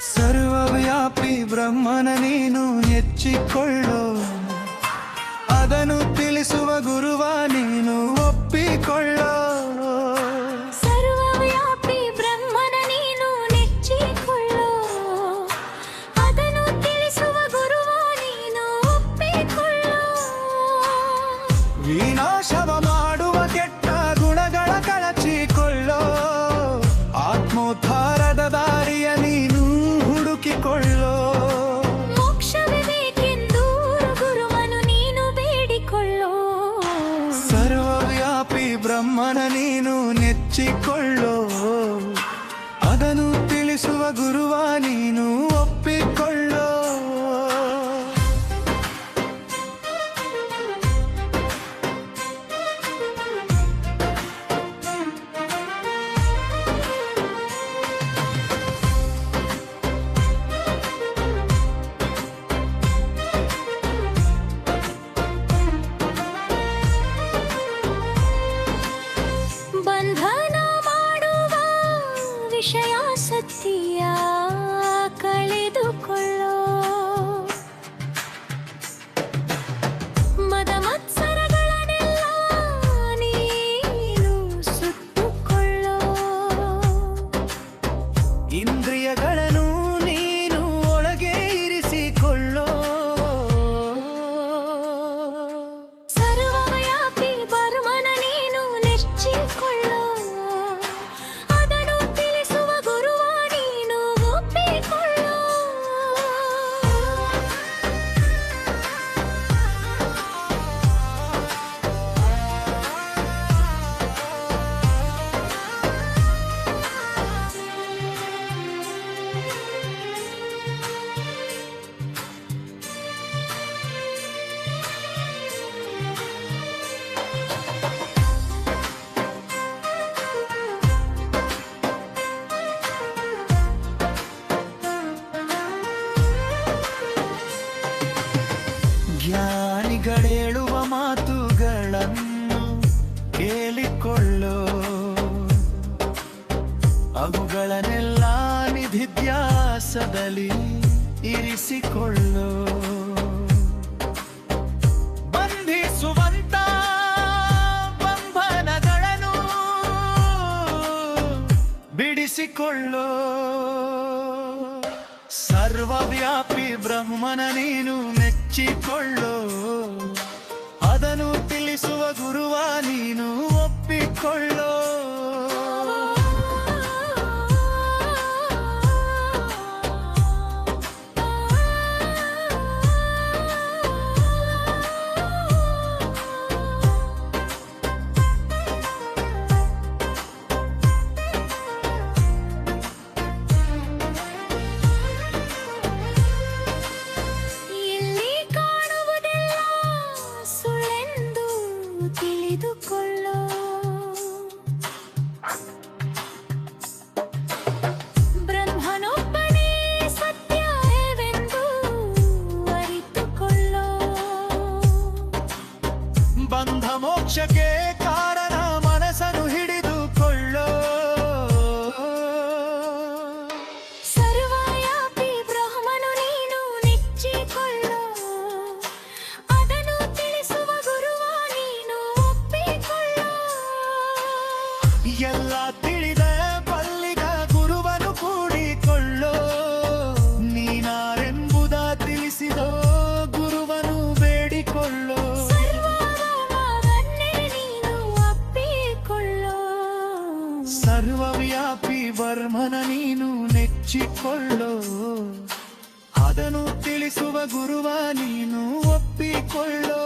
ಸರ್ವವ್ಯಾಪಿ ಬ್ರಹ್ಮನ ನೀನು ಹೆಚ್ಚಿಕೊಳ್ಳು. ಅದನ್ನು ತಿಳಿಸುವ ಗುರುವ ನೀನು ಒಪ್ಪಿಕೊಳ್ಳು. ಗಳೇಳುವ ಮಾತುಗಳನ್ನು ಕೇಳಿಕೊಳ್ಳೋ. ಅವುಗಳನ್ನೆಲ್ಲ ನಿಧಿಧ್ಯಾಸದಲ್ಲಿ ಇರಿಸಿಕೊಳ್ಳೋ. ಬಂಧಿಸುವಂತ ಬಂಧನಗಳನ್ನು ಬಿಡಿಸಿಕೊಳ್ಳೋ. ಸರ್ವವ್ಯಾಪಿ ಬ್ರಹ್ಮನ ನೀನು ಮೆಚ್ಚಿಕೊಳ್ಳೋ బంధమోక్షకే ಸರ್ವವ್ಯಾಪಿ ವರ್ಮನ ನೀನು ನೆಚ್ಚಿಕೊಳ್ಳೋ. ಅದನ್ನು ತಿಳಿಸುವ ಗುರುವ ನೀನು ಒಪ್ಪಿಕೊಳ್ಳೋ.